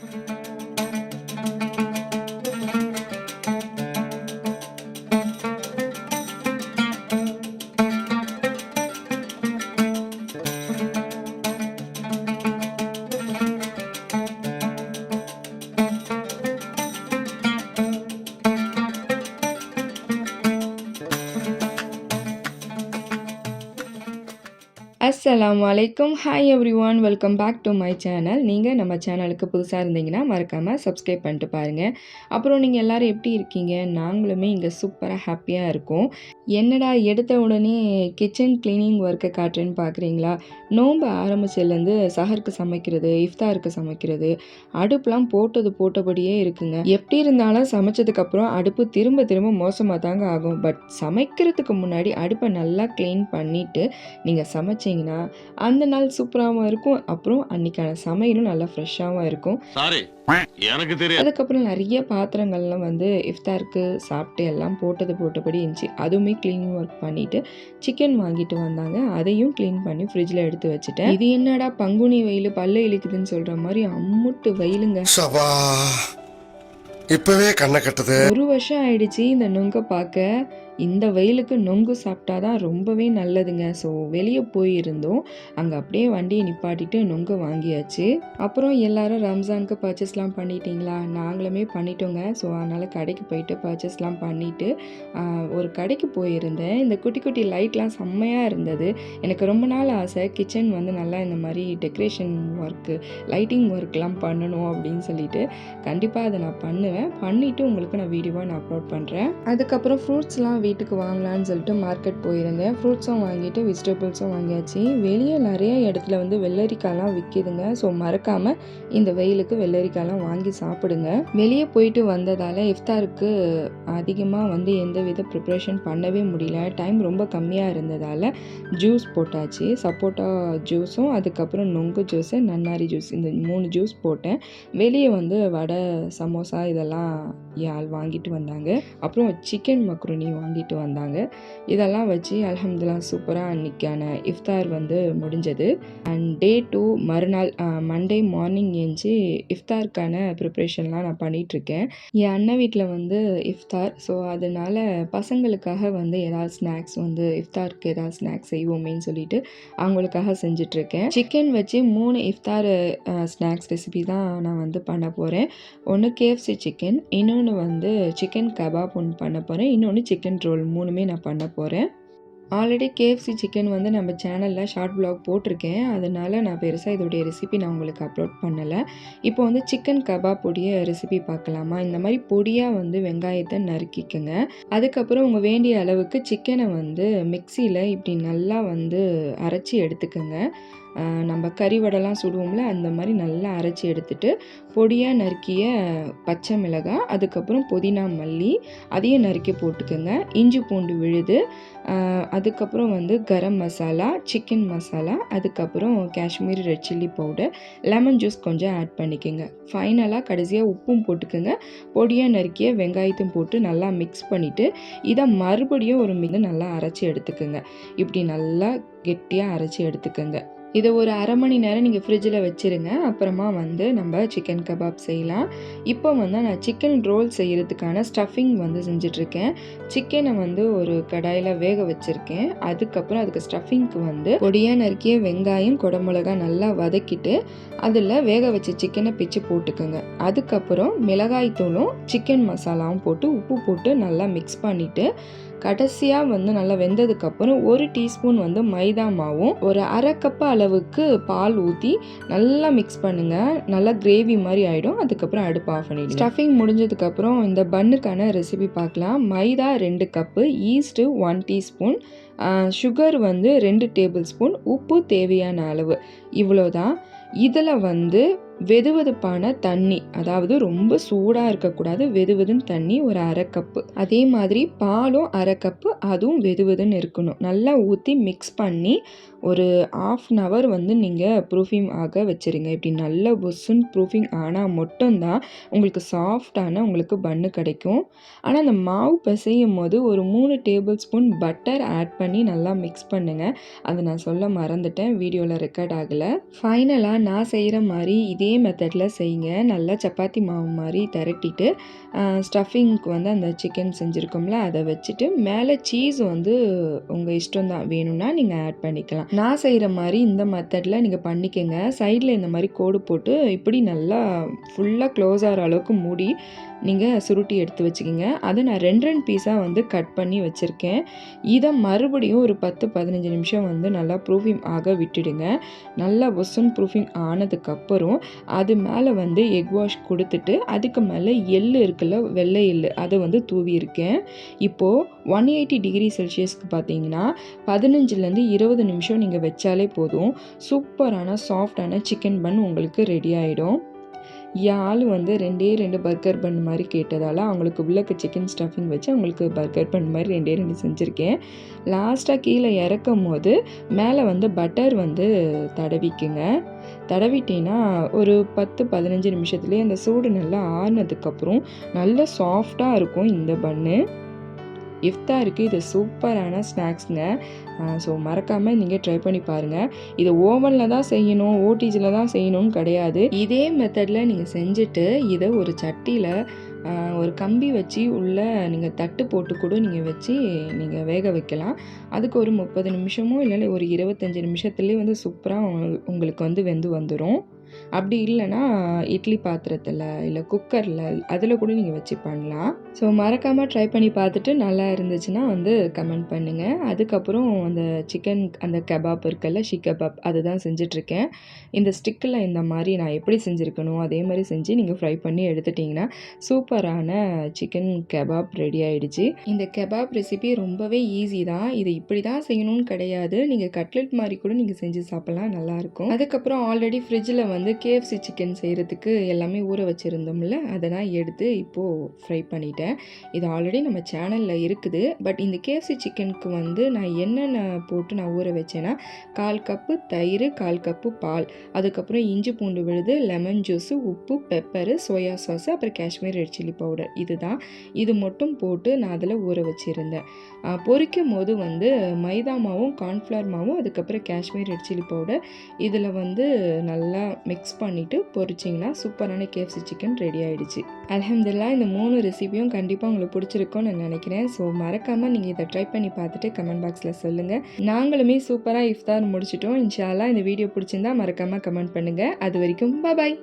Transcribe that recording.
Thank you. அஸ்லாம் வலைக்கும் hi everyone welcome back to my channel நீங்கள் நம்ம சேனலுக்கு புதுசாக இருந்தீங்கன்னா மறக்காமல் சப்ஸ்கிரைப் பண்ணிட்டு பாருங்கள் அப்புறம் நீங்கள் எல்லோரும் எப்படி இருக்கீங்க? நாங்களுமே இங்கே சூப்பராக ஹாப்பியாக இருக்கோம். என்னடா எடுத்த உடனே கிச்சன் க்ளீனிங் ஒர்க்கை காட்டுறேன்னு பார்க்குறீங்களா நோன்பு ஆரம்பிச்சதுலேருந்து சஹருக்கு சமைக்கிறது இஃப்தாருக்கு சமைக்கிறது அடுப்புலாம் போட்டது போட்டபடியே இருக்குங்க. எப்படி இருந்தாலும் சமைச்சதுக்கப்புறம் அடுப்பு திரும்ப திரும்ப மோசமாக தாங்க ஆகும். பட் சமைக்கிறதுக்கு முன்னாடி அடுப்பை நல்லா க்ளீன் பண்ணிவிட்டு நீங்கள் சமைச்சிங்கன்னா அந்த நாள் சூப்பராகவும் இருக்கும். அப்புறம் அன்றைக்கான சமையலும் நல்லா ஃப்ரெஷ்ஷாகவும் இருக்கும். சாரி எனக்கு தெரியும் அதுக்கப்புறம் நிறைய பாத்திரங்கள்லாம் வந்து இஃப்தாருக்கு சாப்பிட்டு எல்லாம் போட்டது போட்டபடி இருந்துச்சு. அதுவுமே க்ளீனிங் ஒர்க் பண்ணிட்டு சிக்கன் வாங்கிட்டு வந்தாங்க. அதையும் க்ளீன் பண்ணி ஃப்ரிட்ஜில் எடுத்து வச்சுட்டேன். இது என்னடா பங்குனி வெயில் பல்ல இழுக்குதுன்னு சொல்ற மாதிரி அம்முட்டு வெயிலுங்க. சபா இப்பவே கண்ணை கட்டுது. ஒரு வருஷம் ஆயிடுச்சு இந்த நொங்க பார்க்க. இந்த வெயிலுக்கு நொங்கு சாப்பிட்டா தான் ரொம்பவே நல்லதுங்க. ஸோ வெளியே போயிருந்தோம். அங்கே அப்படியே வண்டியை நிப்பாட்டிட்டு நொங்கு வாங்கியாச்சு. அப்புறம் எல்லாரும் ரம்ஜானுக்கு பர்ச்சேஸ்லாம் பண்ணிட்டீங்களா? நாங்களுமே பண்ணிட்டோங்க. ஸோ அதனால் கடைக்கு போயிட்டு பர்ச்சேஸ்லாம் பண்ணிவிட்டு ஒரு கடைக்கு போயிருந்தேன். இந்த குட்டி குட்டி லைட்லாம் செம்மையாக இருந்தது. எனக்கு ரொம்ப நாள் ஆசை. கிச்சன் வந்து நல்லா இந்த மாதிரி டெக்கரேஷன் ஒர்க்கு லைட்டிங் ஒர்க்லாம் பண்ணணும் அப்படின்னு சொல்லிட்டு. கண்டிப்பாக அதை நான் பண்ணுவேன். பண்ணிவிட்டு உங்களுக்கு நான் வீடியோவாக நான் அப்லோட் பண்ணுறேன் அதுக்கப்புறம் ஃப்ரூட்ஸ்லாம் வீட்டுக்கு வாங்கலான்னு சொல்லிட்டு மார்க்கெட் போயிருந்தேன். ஃப்ரூட்ஸும் வாங்கிட்டு வெஜிடபிள்ஸும் வாங்கியாச்சு. வெளியே நிறைய இடத்துல வந்து வெள்ளரிக்காய்லாம் விற்கிதுங்க ஸோ மறக்காமல் இந்த வெயிலுக்கு வெள்ளரிக்காய்லாம் வாங்கி சாப்பிடுங்க. வெளியே போயிட்டு வந்ததால் இஃப்தாருக்கு அதிகமாக வந்து எந்த வித ப்ரிப்ரேஷன் பண்ணவே முடியல. டைம் ரொம்ப கம்மியாக இருந்ததால் ஜூஸ் போட்டாச்சு. சப்போட்டா ஜூஸும் அதுக்கப்புறம் நொங்கு ஜூஸு நன்னாரி ஜூஸ் இந்த மூணு ஜூஸ் போட்டேன். வெளியே வந்து வடை சமோசா இதெல்லாம் யாழ் வாங்கிட்டு வந்தாங்க. அப்புறம் சிக்கன் மக்ருனி வாங்கிட்டு வந்தாங்க. இதெல்லாம் வச்சு அல்ஹம்துல்லா சூப்பராக அன்றைக்கான இஃப்தார் வந்து முடிஞ்சது. அண்ட் டே டூ மறுநாள் மண்டே மார்னிங் ஏஞ்சி இஃப்தாருக்கான ப்ரிப்ரேஷன்லாம் நான் பண்ணிகிட்ருக்கேன் என் அண்ணன் வீட்டில் வந்து இஃப்தார். ஸோ அதனால் பசங்களுக்காக வந்து ஏதாவது ஸ்நாக்ஸ் வந்து இஃப்தாருக்கு ஏதாவது ஸ்நாக்ஸ் செய்வோமேன்னு சொல்லிட்டு அவங்களுக்காக செஞ்சிட்ருக்கேன் சிக்கன் வச்சு மூணு இஃப்தார் ஸ்நாக்ஸ் ரெசிபி தான் நான் வந்து பண்ண போகிறேன் ஒன்று கேஎஃப்சி சிக்கன் இன்னொன்று வந்து சிக்கன் கபாப் ஒன்று பண்ண போகிறேன் இன்னொன்று சிக்கன் ரோல் மூணுமே நான் பண்ண போகிறேன் ஆல்ரெடி கேஎஃப்சி சிக்கன் வந்து நம்ம சேனலில் ஷார்ட் ப்ளாக் போட்டிருக்கேன். அதனால் நான் பெருசாக இதோடைய ரெசிபி நான் உங்களுக்கு அப்லோட் பண்ணலை. இப்போ வந்து சிக்கன் கபாப் பொடிய ரெசிபி பார்க்கலாமா? இந்த மாதிரி பொடியாக வந்து வெங்காயத்தை நறுக்கிக்கோங்க. அதுக்கப்புறம் உங்கள் வேண்டிய அளவுக்கு சிக்கனை வந்து மிக்சியில் இப்படி நல்லா வந்து அரைச்சி எடுத்துக்கோங்க. நம்ம கறிவடைலாம் சுடுவோம்ல அந்த மாதிரி நல்லா அரைச்சி எடுத்துட்டு பொடியாக நறுக்கிய பச்சை மிளகாய் அதுக்கப்புறம் புதினா மல்லி அதையும் நறுக்கி போட்டுக்கோங்க. இஞ்சி பூண்டு விழுது அதுக்கப்புறம் வந்து கரம் மசாலா சிக்கன் மசாலா அதுக்கப்புறம் Kashmiri red chilli powder lemon juice கொஞ்சம் ஆட் பண்ணிக்கோங்க. ஃபைனலாக கடைசியாக உப்பும் போட்டுக்கோங்க. பொடியாக நறுக்கிய வெங்காயத்தையும் போட்டு நல்லா மிக்ஸ் பண்ணிவிட்டு இதை மறுபடியும் ஒரு மிக நல்லா அரைச்சி எடுத்துக்கோங்க. இப்படி நல்லா கெட்டியாக அரைச்சி எடுத்துக்கோங்க. இதை ஒரு அரை மணி நேரம் நீங்கள் ஃப்ரிட்ஜில் வச்சுருங்க. அப்புறமா வந்து நம்ம சிக்கன் கபாப் செய்யலாம். இப்போ வந்து நான் சிக்கன் ரோல் செய்கிறதுக்கான ஸ்டஃபிங் வந்து செஞ்சிட்ருக்கேன். சிக்கனை வந்து ஒரு கடாயில் வேக வச்சுருக்கேன். அதுக்கப்புறம் அதுக்கு ஸ்டஃபிங்க்கு வந்து பொடியாக நறுக்கிய வெங்காயம் குடமிளகா நல்லா வதக்கிட்டு அதில் வேக வச்ச சிக்கனை பிச்சு போட்டுக்கோங்க. அதுக்கப்புறம் மிளகாய் தூளும் சிக்கன் மசாலாவும் போட்டு உப்பு போட்டு நல்லா மிக்ஸ் பண்ணிவிட்டு கடைசியாக வந்து நல்லா வெந்ததுக்கப்புறம் ஒரு டீஸ்பூன் வந்து மைதா மாவும் ஒரு அரை கப்பு அளவுக்கு பால் ஊற்றி நல்லா மிக்ஸ் பண்ணுங்கள் நல்லா கிரேவி மாதிரி ஆகிடும் அதுக்கப்புறம் அடுப்பு ஆஃப் பண்ணிடுங்க. ஸ்டஃபிங் முடிஞ்சதுக்கப்புறம் இந்த பன்னுக்கான ரெசிபி பார்க்கலாம். மைதா ரெண்டு cup yeast one teaspoon sugar வந்து ரெண்டு டேபிள் ஸ்பூன் உப்பு தேவையான அளவு. இவ்வளோதான் இதில் வந்து வெதுவெதுப்பான தண்ணி அதாவது ரொம்ப சூடாக இருக்கக்கூடாது வெதுவெதுன்னு தண்ணி ஒரு அரை கப்பு அதே மாதிரி பாலும் அரை கப்பு அதுவும் வெதுவெதுன்னு இருக்கணும். நல்லா ஊற்றி மிக்ஸ் பண்ணி ஒரு ஆஃப் அன் ஹவர் வந்து நீங்கள் ப்ரூஃபிங் ஆக வச்சுருங்க. இப்படி நல்ல புஸ்ஸுன்னு ப்ரூஃபிங் ஆனால் மட்டும்தான் உங்களுக்கு சாஃப்டான உங்களுக்கு பன்னு கிடைக்கும். ஆனால் அந்த மாவு பிசையும் போது ஒரு மூணு டேபிள் ஸ்பூன் பட்டர் ஆட் பண்ணி நல்லா மிக்ஸ் பண்ணுங்கள் அதை நான் சொல்ல மறந்துட்டேன் வீடியோவில் ரெக்கார்ட் ஆகலை. ஃபைனலாக நான் செய்கிற மாதிரி இதே இதே மெத்தடில் செய்யுங்க. நல்லா சப்பாத்தி மாவு மாதிரி திரட்டிட்டு ஸ்டஃபிங்க்கு வந்து அந்த சிக்கன் செஞ்சுருக்கோம்ல அதை வச்சுட்டு மேலே சீஸ் வந்து உங்கள் இஷ்டம் தான். வேணும்னா நீங்கள் ஆட் பண்ணிக்கலாம். நான் செய்கிற மாதிரி இந்த மெத்தடில் நீங்கள் பண்ணிக்கோங்க. சைடில் இந்த மாதிரி கோடு போட்டு இப்படி நல்லா ஃபுல்லாக க்ளோஸ் ஆகிற அளவுக்கு மூடி நீங்கள் சுருட்டி எடுத்து வச்சுக்கிங்க. அதை நான் ரெண்டு ரெண்டு பீஸாக வந்து கட் பண்ணி வச்சுருக்கேன். இதை மறுபடியும் ஒரு பத்து பதினஞ்சு நிமிஷம் வந்து நல்லா ப்ரூஃபிங் ஆக விட்டுடுங்க. நல்லா ஒசன் ப்ரூஃபிங் ஆனதுக்கப்புறம் அது மேலே வந்து எக் வாஷ் கொடுத்துட்டு அதுக்கு மேலே எள் இருக்குல்ல வெள்ளை எள் அதை வந்து தூவியிருக்கேன் இப்போது ஒன் எயிட்டி டிகிரி செல்சியஸ்க்கு பார்த்தீங்கன்னா பதினஞ்சுலேருந்து இருபது நிமிஷம் நீங்கள் வச்சாலே போதும். சூப்பரான சாஃப்டான சிக்கன் பன் உங்களுக்கு ரெடி ஆகிடும் ஆள் வந்து ரெண்டே ரெண்டு பர்கர் பன் மாதிரி கேட்டதால் அவங்களுக்கு உள்ளக்கு சிக்கன் ஸ்டஃபிங் வச்சு அவங்களுக்கு பர்கர் பன் மாதிரி ரெண்டே ரெண்டு செஞ்சுருக்கேன். லாஸ்ட்டாக கீழே இறக்கும் போது மேலே வந்து பட்டர் வந்து தடவிக்குங்க. தடவிட்டீங்கன்னா ஒரு பத்து பதினஞ்சு நிமிஷத்துலேயே அந்த சூடு நல்லா ஆறுனதுக்கப்புறம் நல்ல சாஃப்டாக இருக்கும் இந்த பன்னு இஃப்தாருக்கு இது சூப்பரான ஸ்நாக்ஸுங்க. ஸோ மறக்காமல் நீங்கள் ட்ரை பண்ணி பாருங்கள் இதை ஓவனில் தான் செய்யணும் ஓடிஜியில் தான் செய்யணும்னு கிடையாது. இதே மெத்தடில் நீங்கள் செஞ்சுட்டு இதை ஒரு சட்டியில் ஒரு கம்பி வச்சு உள்ளே நீங்கள் தட்டு போட்டு கூட நீங்கள் வச்சு நீங்கள் வேக வைக்கலாம். அதுக்கு ஒரு முப்பது நிமிஷமோ இல்லை ஒரு இருபத்தஞ்சி நிமிஷத்துலேயே வந்து சூப்பராக உங்களுக்கு வந்து வெந்து வந்துடும் அப்படி இல்லைன்னா இட்லி பாத்திரத்தில் இல்லை குக்கரில் அதில் கூட நீங்கள் வச்சு பண்ணலாம். ஸோ மறக்காமல் ட்ரை பண்ணி பார்த்துட்டு நல்லா இருந்துச்சுன்னா வந்து கமெண்ட் பண்ணுங்கள் அதுக்கப்புறம் அந்த சிக்கன் அந்த கபாப் இருக்குல்ல ஷி கபாப் அதுதான் செஞ்சிட்ருக்கேன். இந்த ஸ்டிக்கில் இந்த மாதிரி நான் எப்படி செஞ்சுருக்கணும் அதே மாதிரி செஞ்சு நீங்கள் ஃப்ரை பண்ணி எடுத்துட்டிங்கன்னா சூப்பரான சிக்கன் கபாப் ரெடி ஆகிடுச்சு இந்த கபாப் ரெசிபி ரொம்பவே ஈஸி தான். இது இப்படி தான் செய்யணும்னு கிடையாது. நீங்கள் கட்லெட் மாதிரி கூட நீங்கள் செஞ்சு சாப்பிட்லாம் நல்லாயிருக்கும் அதுக்கப்புறம் ஆல்ரெடி ஃப்ரிட்ஜில் வந்து வந்து கேஎஃப்சி சிக்கன் செய்கிறதுக்கு எல்லாமே ஊற வச்சுருந்தோம்ல அதை நான் எடுத்து இப்போது ஃப்ரை பண்ணிட்டேன். இது ஆல்ரெடி நம்ம சேனலில் இருக்குது. பட் இந்த கேஎஃப்சி சிக்கனுக்கு வந்து நான் என்னென்ன போட்டு நான் ஊற வச்சேன்னா கால் கப்பு தயிர் கால் கப்பு பால் அதுக்கப்புறம் இஞ்சி பூண்டு விழுது லெமன் ஜூஸு உப்பு பெப்பரு சோயா சாஸ் அப்புறம் காஷ்மீர் ரெட் சில்லி பவுடர் இதுதான். இது மட்டும் போட்டு நான் அதில் ஊற வச்சுருந்தேன். பொறிக்கும் பொரிக்கும் போது வந்து மைதா மாவும் கார்ன்ஃப்ளவர் மாவும் அதுக்கப்புறம் காஷ்மீர் ரெட் சில்லி பவுடர் இதில் வந்து நல்லா மிக்ஸ் பண்ணிவிட்டு பொரிச்சிங்கன்னா சூப்பரான கேஎஃப்சி சிக்கன் ரெடி ஆகிடுச்சு அலமதுல்லா இந்த மூணு ரெசிபியும் கண்டிப்பாக உங்களுக்கு பிடிச்சிருக்கும்னு நான் நினைக்கிறேன். ஸோ மறக்காமல் நீங்கள் இதை ட்ரை பண்ணி பார்த்துட்டு கமெண்ட் பாக்ஸில் சொல்லுங்கள் நாங்களுமே சூப்பராக இஃப்தார் முடிச்சிட்டோம். இன்ஷால்லா இந்த வீடியோ பிடிச்சிருந்தா மறக்காமல் கமெண்ட் பண்ணுங்கள் அது வரைக்கும் பாய்